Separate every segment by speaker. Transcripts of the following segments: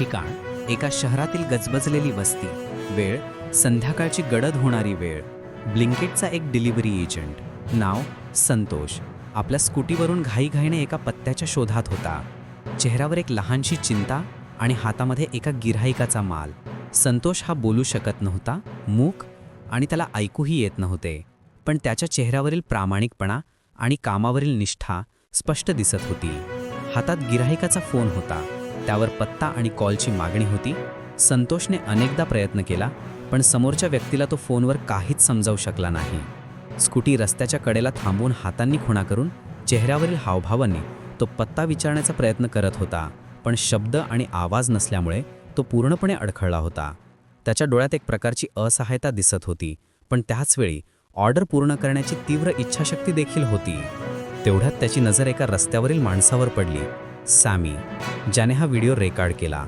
Speaker 1: ठिकाण एका शहरातील गजबजलेली वस्ती वेळ संध्याकाळची गडद होणारी वेळ ब्लिंकेटचा एक डिलिव्हरी एजंट. नाव संतोष. आपल्या स्कूटीवरून घाईघाईने एका पत्त्याच्या शोधात होता. चेहऱ्यावर एक लहानशी चिंता आणि हातामध्ये एका गिऱ्हाईकाचा माल. संतोष हा बोलू शकत नव्हता मूक आणि त्याला ऐकूही येत नव्हते. पण त्याच्या चेहऱ्यावरील प्रामाणिकपणा आणि कामावरील निष्ठा स्पष्ट दिसत होती. हातात गिऱ्हाईकाचा फोन होता. त्यावर पत्ता आणि कॉलची मागणी होती. संतोषने अनेकदा प्रयत्न केला पण समोरच्या व्यक्तीला तो फोनवर काहीच समजावू शकला नाही. स्कूटी रस्त्याच्या कडेला थांबवून हातांनी खुणा करून चेहऱ्यावरील हावभावांनी तो पत्ता विचारण्याचा प्रयत्न करत होता पण शब्द आणि आवाज नसल्यामुळे तो पूर्णपणे अडखळला होता. त्याच्या डोळ्यात एक प्रकारची असहायता दिसत होती पण त्याचवेळी ऑर्डर पूर्ण करण्याची तीव्र इच्छाशक्ती देखील होती. तेवढ्यात त्याची नजर एका रस्त्यावरील माणसावर पडली. सॅमी ज्याने हा व्हिडिओ रेकॉर्ड केला.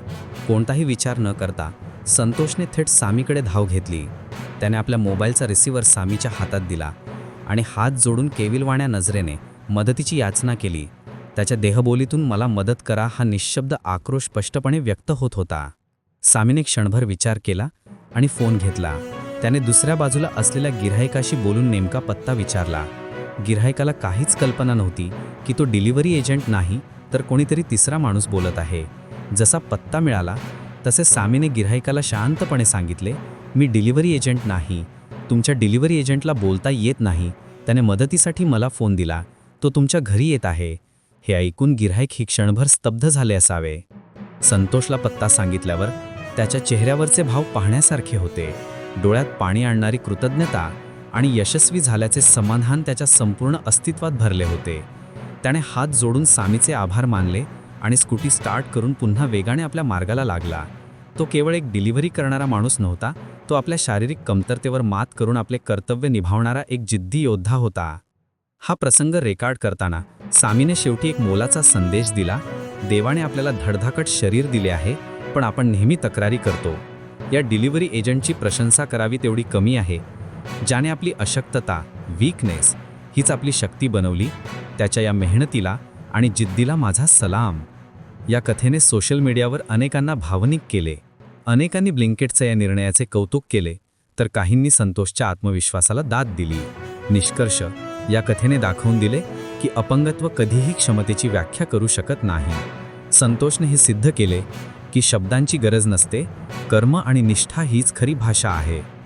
Speaker 1: कोणताही विचार न करता संतोषने थेट सामीकडे धाव घेतली. त्याने आपल्या मोबाईलचा रिसिव्हर सामीच्या हातात दिला आणि हात जोडून केविलवाण्या नजरेने मदतीची याचना केली. त्याच्या देहबोलीतून मला मदत करा हा निशब्द आक्रोश स्पष्टपणे व्यक्त होत होता. सामीने क्षणभर विचार केला आणि फोन घेतला. त्याने दुसऱ्या बाजूला असलेल्या गिऱ्हाईकाशी बोलून नेमका पत्ता विचारला. गिऱ्हाईकाला काहीच कल्पना नव्हती की तो डिलिव्हरी एजंट नाही तर कोणीतरी तिसरा माणूस बोलत आहे. जसा पत्ता मिळाला तसे सामीने गिऱ्हाईकाला शांतपणे सांगितले मी डिलिव्हरी एजंट नाही. तुमच्या डिलिव्हरी एजंटला बोलता येत नाही. त्याने मदतीसाठी मला फोन दिला. तो तुमच्या घरी येत आहे. हे ऐकून गिऱ्हाईक ही क्षणभर स्तब्ध झाले असावे. संतोषला पत्ता सांगितल्यावर त्याच्या चेहऱ्यावरचे भाव पाहण्यासारखे होते. डोळ्यात पाणी आणणारी कृतज्ञता आणि यशस्वी झाल्याचे समाधान त्याच्या संपूर्ण अस्तित्वात भरले होते. त्याने हात जोडून सामीचे आभार मानले आणि स्कूटी स्टार्ट करून पुन्हा वेगाने आपल्या मार्गाला लागला. तो केवळ एक डिलिव्हरी करणारा माणूस नव्हता तो आपल्या शारीरिक कमतरतेवर मात करून आपले कर्तव्य निभावणारा एक जिद्दी योद्धा होता. हा प्रसंग रेकॉर्ड करताना सामीने शेवटी एक मोलाचा संदेश दिला देवाने आपल्याला धडधाकट शरीर दिले आहे पण आपण नेहमी तक्रारी करतो. या डिलिव्हरी एजंटची प्रशंसा करावी तेवढी कमी आहे. ज्याने आपली अशक्तता वीकनेस हीच आपली शक्ती बनवली त्याच्या या मेहनतीला आणि जिद्दीला माझा सलाम. या कथेने सोशल मीडियावर अनेकांना भावनिक केले. अनेकांनी ब्लिंकेटच्या या निर्णयाचे कौतुक केले तर काहींनी संतोषच्या आत्मविश्वासाला दाद दिली. निष्कर्ष या कथेने दाखवून दिले की अपंगत्व कधीही क्षमतेची व्याख्या करू शकत नाही. संतोषने हे सिद्ध केले की शब्दांची गरज नसते कर्म आणि निष्ठा हीच खरी भाषा आहे.